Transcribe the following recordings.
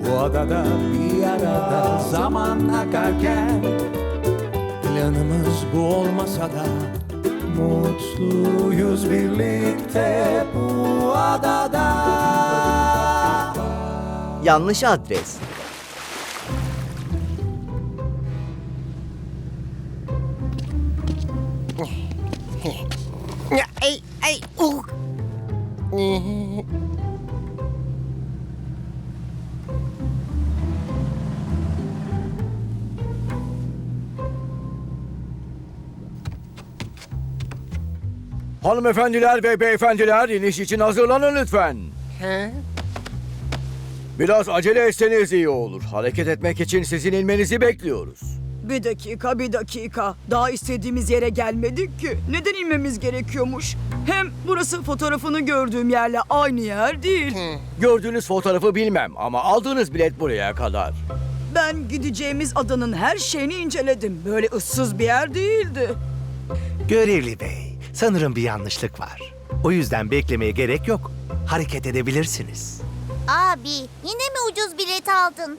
Bu adada bir arada zaman akarken Planımız bu olmasa da Mutluyuz birlikte bu adada Yanlış adres. Ya, Ay ay uh. Hanımefendiler ve beyefendiler iniş için hazırlanın lütfen. Ha? Biraz acele etseniz iyi olur. Hareket etmek için sizin inmenizi bekliyoruz. Bir dakika, bir dakika. Daha istediğimiz yere gelmedik ki. Neden inmemiz gerekiyormuş? Hem burası fotoğrafını gördüğüm yerle aynı yer değil. Gördüğünüz fotoğrafı bilmem ama aldığınız bilet buraya kadar. Ben gideceğimiz adanın her şeyini inceledim. Böyle ıssız bir yer değildi. Görevli bey, sanırım bir yanlışlık var. O yüzden beklemeye gerek yok. Hareket edebilirsiniz. Abi yine mi ucuz bilet aldın?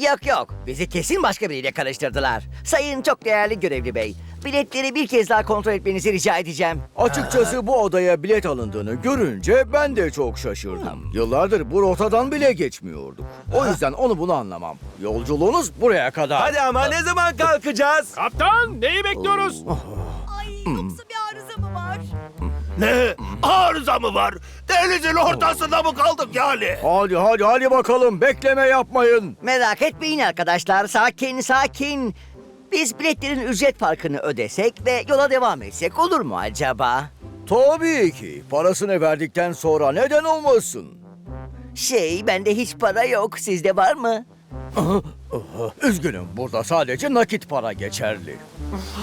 Yok yok. Bizi kesin başka biriyle karıştırdılar. Sayın çok değerli görevli bey. Biletleri bir kez daha kontrol etmenizi rica edeceğim. Açıkçası bu odaya bilet alındığını görünce ben de çok şaşırdım. Yıllardır bu rotadan bile geçmiyorduk. O yüzden onu bunu anlamam. Yolculuğunuz buraya kadar. Hadi ama ne zaman kalkacağız? Kaptan neyi bekliyoruz? Ne? Arıza mı var? Denizin ortasında mı kaldık yani? Hadi hadi hadi bakalım bekleme yapmayın. Merak etmeyin arkadaşlar. Sakin sakin. Biz biletlerin ücret farkını ödesek ve yola devam etsek olur mu acaba? Tabii ki. Parasını verdikten sonra neden olmasın? Şey bende hiç para yok. Sizde var mı? Üzgünüm burada sadece nakit para geçerli.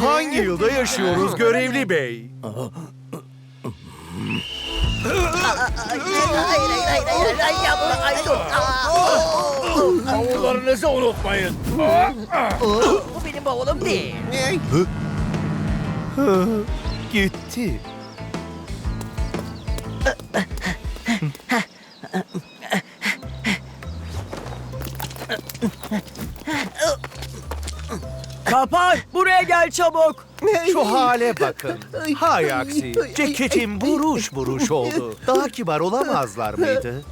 Hangi yılda yaşıyoruz görevli bey? Hayır hayır hayır hayır, hayır yapma. Ay dur. Bavullarınızı unutmayın. Bu benim bavulum değil. Gitti. Kapat, buraya gel çabuk. Şu hale bakın. Hay aksi. Ceketim buruş buruş oldu. Daha kibar olamazlar mıydı?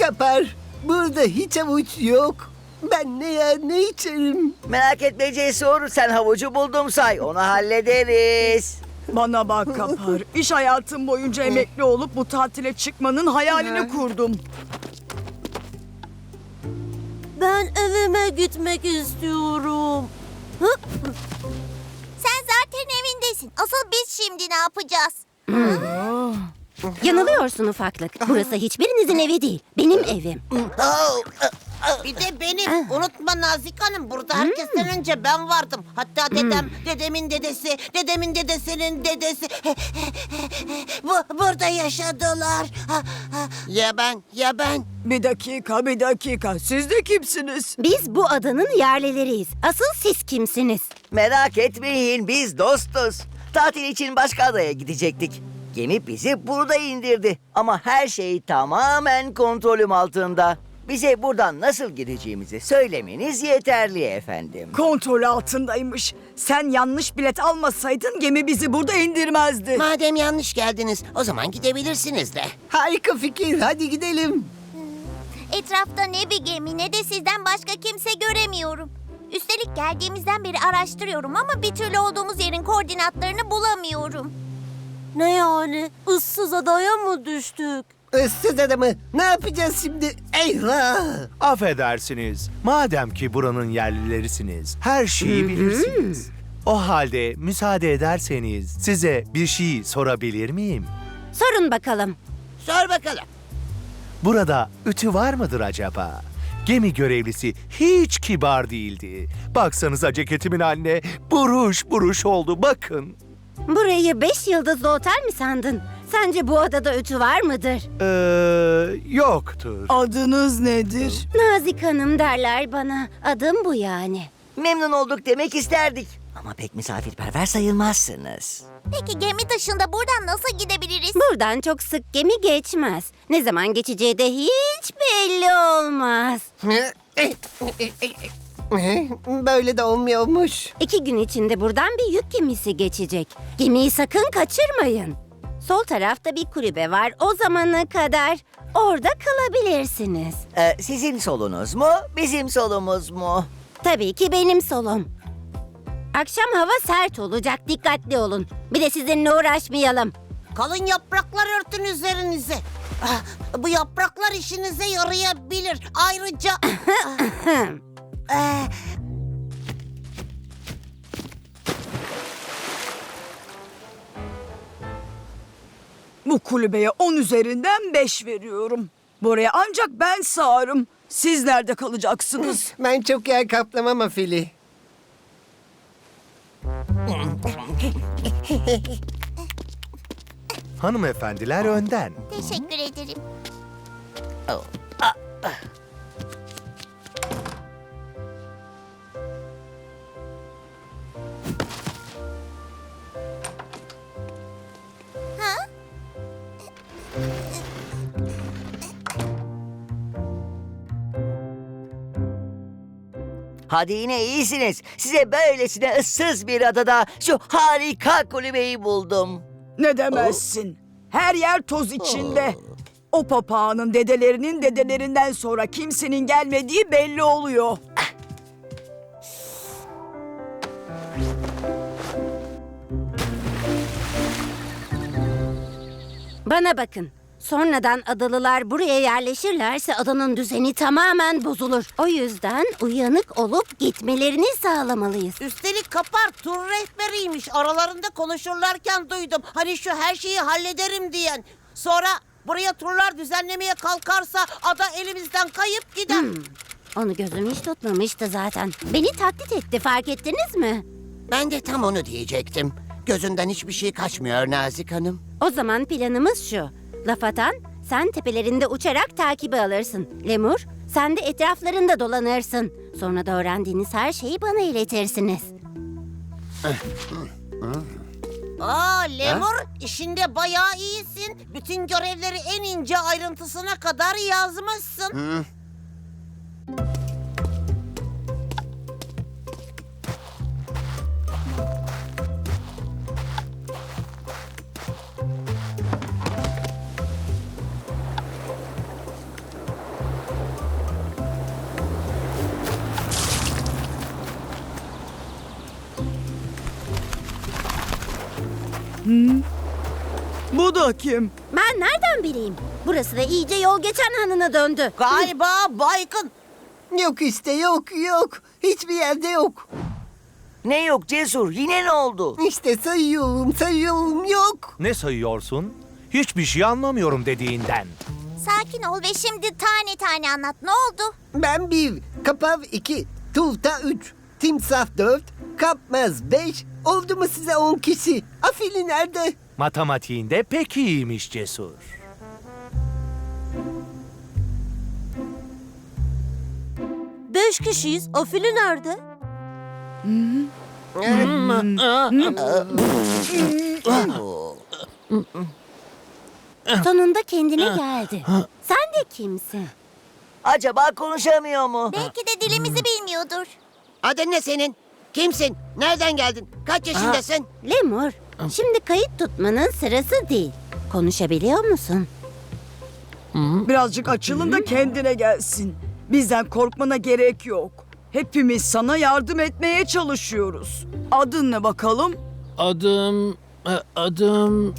Kapar. Burada hiç avuç yok. Ben ne yer ne içerim. Merak etme Cesur. Sen havucu buldum say. Onu hallederiz. Bana bak Kapar. İş hayatım boyunca emekli olup bu tatile çıkmanın hayalini kurdum. Ben evime gitmek istiyorum. Şimdi ne yapacağız? Yanılıyorsun ufaklık. Burası hiçbirinizin evi değil. Benim evim. Bir de benim. Unutma Nazik Hanım. Burada herkesten önce ben vardım. Hatta dedem, dedemin dedesi, dedemin dedesinin dedesi. Bu, burada yaşadılar. Ya ben, ya ben. Bir dakika, bir dakika. Siz de kimsiniz? Biz bu adanın yerlileriyiz. Asıl siz kimsiniz? Merak etmeyin biz dostuz. Tatil için başka adaya gidecektik. Gemi bizi burada indirdi. Ama her şey tamamen kontrolüm altında. Bize buradan nasıl gideceğimizi söylemeniz yeterli efendim. Kontrol altındaymış. Sen yanlış bilet almasaydın gemi bizi burada indirmezdi. Madem yanlış geldiniz, o zaman gidebilirsiniz de. Harika fikir. Hadi gidelim. Etrafta ne bir gemi ne de sizden başka kimse göremiyorum. Üstelik geldiğimizden beri araştırıyorum ama bir türlü olduğumuz yerin koordinatlarını bulamıyorum. Ne yani? Issız adaya mı düştük? Issız adamı. Ne yapacağız şimdi? Eyvah. Affedersiniz. Madem ki buranın yerlilerisiniz, her şeyi bilirsiniz. O halde müsaade ederseniz size bir şey sorabilir miyim? Sorun bakalım. Sor bakalım. Burada ütü var mıdır acaba? Gemi görevlisi hiç kibar değildi. Baksanıza ceketimin haline buruş buruş oldu bakın. Burayı beş yıldızlı otel mi sandın? Sence bu adada ütü var mıdır? Ee, yoktur. Adınız nedir? Nazik Hanım derler bana. Adım bu yani. Memnun olduk demek isterdik. Ama pek misafirperver sayılmazsınız. Peki gemi dışında buradan nasıl gidebiliriz? Buradan çok sık gemi geçmez. Ne zaman geçeceği de hiç belli olmaz. Böyle de olmuyormuş. İki gün içinde buradan bir yük gemisi geçecek. Gemiyi sakın kaçırmayın. Sol tarafta bir kulübe var. O zamana kadar orada kalabilirsiniz. Ee, sizin solunuz mu, bizim solumuz mu? Tabii ki benim solum. Akşam hava sert olacak. Dikkatli olun. Bir de sizinle uğraşmayalım. Kalın yapraklar örtün üzerinize. Ah, Bu yapraklar işinize yarayabilir. Ayrıca... Ah, eh, Bu kulübeye 10 üzerinden 5 veriyorum. Buraya ancak ben sığarım. Siz nerede kalacaksınız? Ben çok yer kaplamam Afili. Hanımefendiler önden. Teşekkür ederim. Hadi yine iyisiniz. Size böylesine ıssız bir adada şu harika kulübeyi buldum. Ne demezsin? Her yer toz içinde. O papağanın dedelerinin dedelerinden sonra kimsenin gelmediği belli oluyor. Bana bakın. Sonradan adalılar buraya yerleşirlerse adanın düzeni tamamen bozulur. O yüzden uyanık olup gitmelerini sağlamalıyız. Üstelik kapar tur rehberiymiş. Aralarında konuşurlarken duydum. Hani şu her şeyi hallederim diyen. Sonra buraya turlar düzenlemeye kalkarsa ada elimizden kayıp gider. Onu gözüm hiç tutmamıştı zaten. Beni taklit etti fark ettiniz mi? Ben de tam onu diyecektim. Gözünden hiçbir şey kaçmıyor Nazik Hanım. O zaman planımız şu. Laf atan sen tepelerinde uçarak takibi alırsın. Lemur sen de etraflarında dolanırsın. Sonra da öğrendiğiniz her şeyi bana iletirsiniz. Aa Lemur işinde bayağı iyisin. Bütün görevleri en ince ayrıntısına kadar yazmışsın. Bu da kim? Ben nereden bileyim? Burası da iyice yol geçen hanına döndü. Galiba baygın. Yok işte yok yok. Hiçbir yerde yok. Ne yok Cesur, yine ne oldu? İşte sayıyorum sayıyorum yok. Ne sayıyorsun? Hiçbir şey anlamıyorum dediğinden. Sakin ol ve şimdi tane tane anlat. Ne oldu? Ben bir, kapav iki, turta üç, timsah dört, kapmaz beş. Oldu mu size on kişi? Afili nerede? Matematiğinde pek iyiymiş Cesur. Beş kişiyiz. Afili nerede? Sonunda kendine geldi. Sen de kimsin? Acaba konuşamıyor mu? Belki de dilimizi bilmiyordur. Adın ne senin? Kimsin? Nereden geldin? Kaç yaşındasın? Lemur, şimdi kayıt tutmanın sırası değil. Konuşabiliyor musun? Birazcık açılın da kendine gelsin. Bizden korkmana gerek yok. Hepimiz sana yardım etmeye çalışıyoruz. Adın ne bakalım? Adım... e, Adım...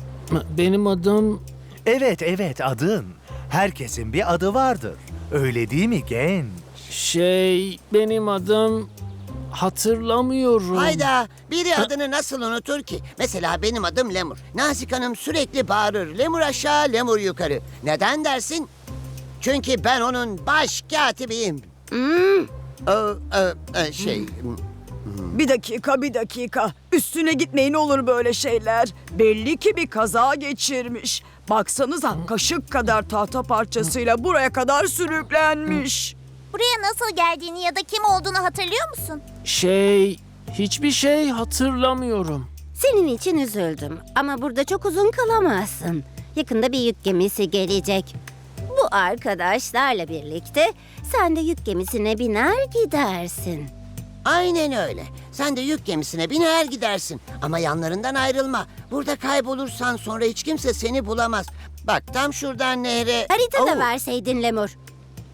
Benim adım... Evet evet adın. Herkesin bir adı vardır. Öyle değil mi genç? Şey... Benim adım... Hatırlamıyorum. Hayda, biri adını nasıl unutur ki? Mesela benim adım Lemur. Nazik Hanım sürekli bağırır. Lemur aşağı, lemur yukarı. Neden dersin? Çünkü ben onun baş katibiyim. O, e, e, şey... Bir dakika bir dakika. Üstüne gitmeyin olur böyle şeyler. Belli ki bir kaza geçirmiş. Baksanıza kaşık kadar tahta parçasıyla buraya kadar sürüklenmiş. Buraya nasıl geldiğini ya da kim olduğunu hatırlıyor musun? Şey, hiçbir şey hatırlamıyorum. Senin için üzüldüm ama burada çok uzun kalamazsın. Yakında bir yük gemisi gelecek. Bu arkadaşlarla birlikte sen de yük gemisine biner gidersin. Aynen öyle. Sen de yük gemisine biner gidersin. Ama yanlarından ayrılma. Burada kaybolursan sonra hiç kimse seni bulamaz. Bak tam şuradan nehre... Harita da Oo, verseydin Lemur.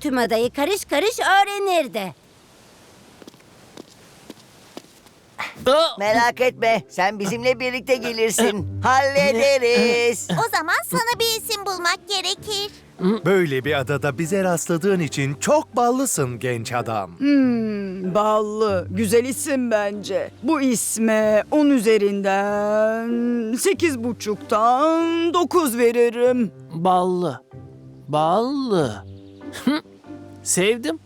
Tüm adayı karış karış öğrenirdi. Merak etme, sen bizimle birlikte gelirsin. Hallederiz. O zaman sana bir isim bulmak gerekir. Böyle bir adada bize rastladığın için çok ballısın genç adam. Hmm, ballı. Güzel isim bence. Bu isme 10 üzerinden sekiz buçuktan 9 veririm. Ballı. Ballı. Sevdim.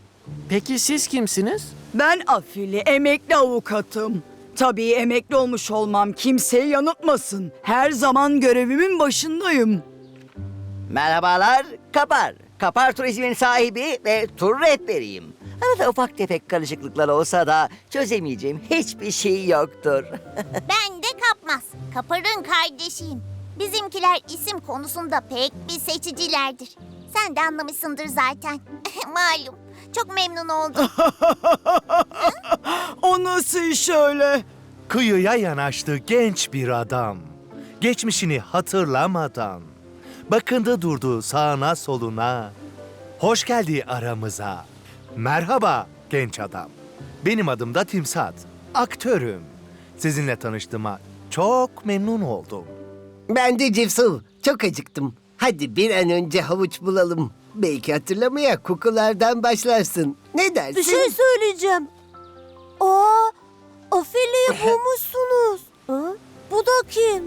Peki siz kimsiniz? Ben afili emekli avukatım. Tabii emekli olmuş olmam kimseyi yanıltmasın. Her zaman görevimin başındayım. Merhabalar, Kapar. Kapar Turizm'in sahibi ve tur rehberiyim. Arada ufak tefek karışıklıklar olsa da çözemeyeceğim hiçbir şey yoktur. Ben de kapmaz. Kapar'ın kardeşiyim. Bizimkiler isim konusunda pek bir seçicilerdir. Sen de anlamışsındır zaten. Malum. Çok memnun oldum. O nasıl iş öyle? Kıyıya yanaştı genç bir adam. Geçmişini hatırlamadan. Bakındı durdu sağına soluna. Hoş geldi aramıza. Merhaba genç adam. Benim adım da Timsat. Aktörüm. Sizinle tanıştığıma çok memnun oldum. Ben de Cevsul. Çok acıktım. Hadi bir an önce havuç bulalım. Belki hatırlamaya kokulardan başlarsın. Ne dersin? Bir şey söyleyeceğim. Aa, Ofeli'yi bulmuşsunuz. Bu da kim?